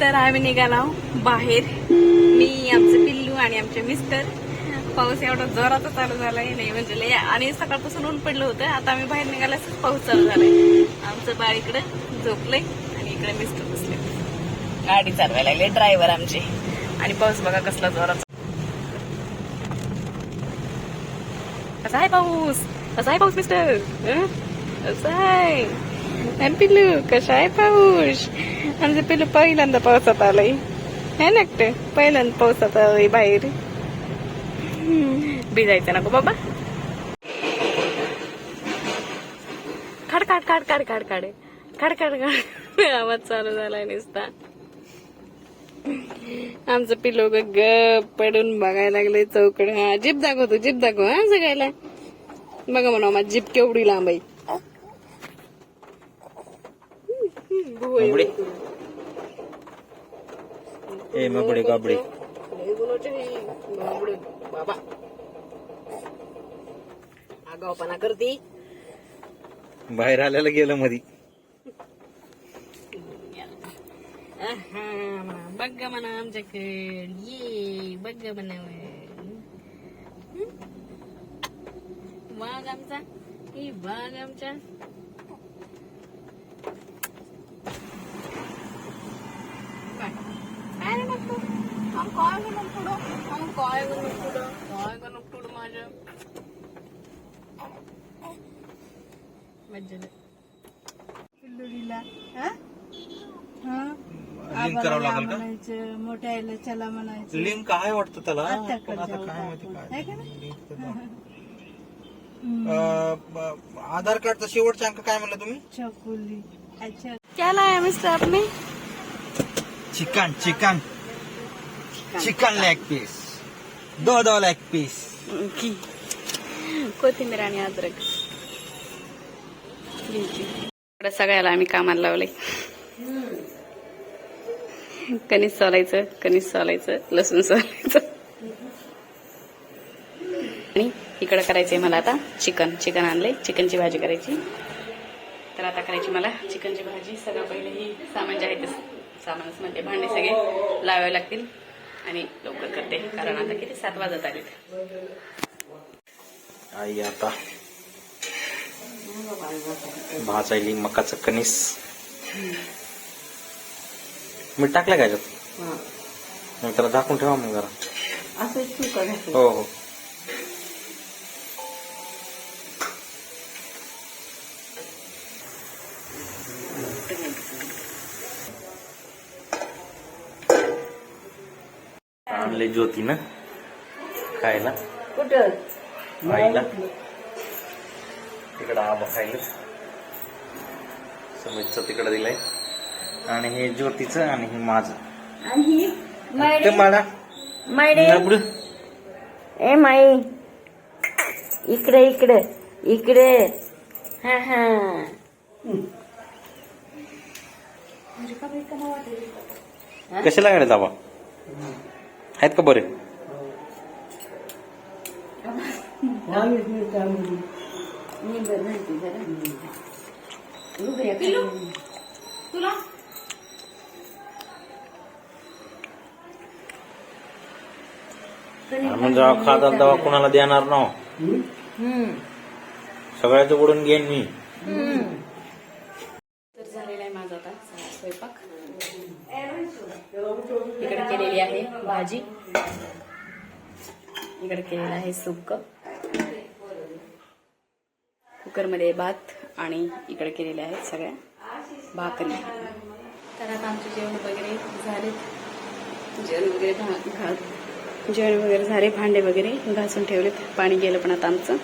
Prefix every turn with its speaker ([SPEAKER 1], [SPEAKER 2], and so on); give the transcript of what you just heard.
[SPEAKER 1] तर आम्ही निघालो हो, बाहेर. मी आमचं पिल्लू आणि आमचे मिस्टर. पाऊस एवढा जोराचा चालू झालाय नाही म्हणजे लय. आणि सकाळपासून ऊन पडलं होतं. आता आम्ही बाहेर निघाला पाऊस चालू झालाय. आमचं बाळ इकडं झोपलंय आणि इकडे मिस्टर बसले. गाडी चालवायला लागले ड्रायव्हर आमचे. आणि पाऊस बघा कसला जोराचा. कसा आहे पाऊस? कसा आहे पाऊस मिस्टर? कसा आहे? पिल्लू कसा आहे पाऊस? आणि पिलू पहिल्यांदा पावसात आलाय. हे नाकटे पहिल्यांदा पावसात आलाय बाहेर. भिजायचं नको बाबा. खाड खाड खाड खाड काढ. आवाज चालू झालाय नुसता. आमचं पिलो ग पडून बघायला लागले चौकड. हा जीप दाखवतो जीप दाखव हा सगळ्याला. बघा म्हणा माझी जीप केवढी लांब आहे.
[SPEAKER 2] गाबडी
[SPEAKER 1] बाबडे, बाबा. आगावपणा करती.
[SPEAKER 2] बाहेर आल्याला गेलं मधी.
[SPEAKER 1] बघ म्हणा आमच्याकडे. ये बघ म्हणा? वाघ आमचा? ही वाघ आमच्या काय काय रे मग तू? आम काय गं आम काय गं काय गं मज्जा
[SPEAKER 3] हा? हा?
[SPEAKER 2] लिंक करावं
[SPEAKER 3] आबाला
[SPEAKER 2] लागेल का?
[SPEAKER 3] म्हणायचं मोठ्या आईला चला म्हणायचं.
[SPEAKER 2] लिंक काय वाटतं त्याला?
[SPEAKER 3] आत्याकडे
[SPEAKER 2] पण आता
[SPEAKER 3] जाऊ
[SPEAKER 2] काय
[SPEAKER 3] का
[SPEAKER 2] माहिती
[SPEAKER 3] आपण?
[SPEAKER 2] काय.
[SPEAKER 3] आहे का नाही?
[SPEAKER 2] लिंक तर जाऊ. अं, ब- आधार कार्डचा शेवटचा अंक काय म्हणलं तुम्ही?
[SPEAKER 3] चकुली. अच्छा.
[SPEAKER 1] क्या लाया मिस्टर आपने?
[SPEAKER 2] Chicken chicken. Chicken leg piece दो दो लेग पीस
[SPEAKER 1] कोथिंबीर आणि अद्रक. इकडे सगळ्याला आम्ही कामाला लावले. कणीस सोलायचं कणीस सोलायचं लसूण सोलायचं. आणि इकडे करायचंय मला आता चिकन. चिकन आणले चिकनची भाजी करायची. तर आता करायची मला चिकनची भाजी. सगळं पहिले ही सामान जे आहे ते सामानच म्हणजे भांडे सगळे लावावे लागतील. आणि लवकर करते कारण आता किती सात वाजत आलेत.
[SPEAKER 2] आई आता. भाजायली मकाचं कणीस. मी टाकलं मग त्याला झाकून ठेवा मग जरा. हो हो. आणले ज्योती ना खायला. आईला तिकडं आबा खायला. समीरचं तिकडं दिलंय. आणि हे ज्योतीचं आणि हे माझं. ते मला. नबडं.
[SPEAKER 4] ए माई. इकडे इकडे. इकडे. हा हा.
[SPEAKER 2] कशाला गाड्या जावा आहेत का बरे? म्हणजे आम्ही जेव्हा खातात कोणाला देणार ना सगळ्याच उडून घेईन मी.
[SPEAKER 1] इकडे केलेली आहे भाजी. इकडे केलेलं आहे सुक कुकरमध्ये भात आणि इकडे केलेले आहेत सगळ्या भाकरी. तर आता आमचे जेवण वगैरे झाले. जेवण वगैरे घा- जेवण वगैरे झाले भांडे वगैरे घासून ठेवलेत. पाणी गेलं पण आता आमचं.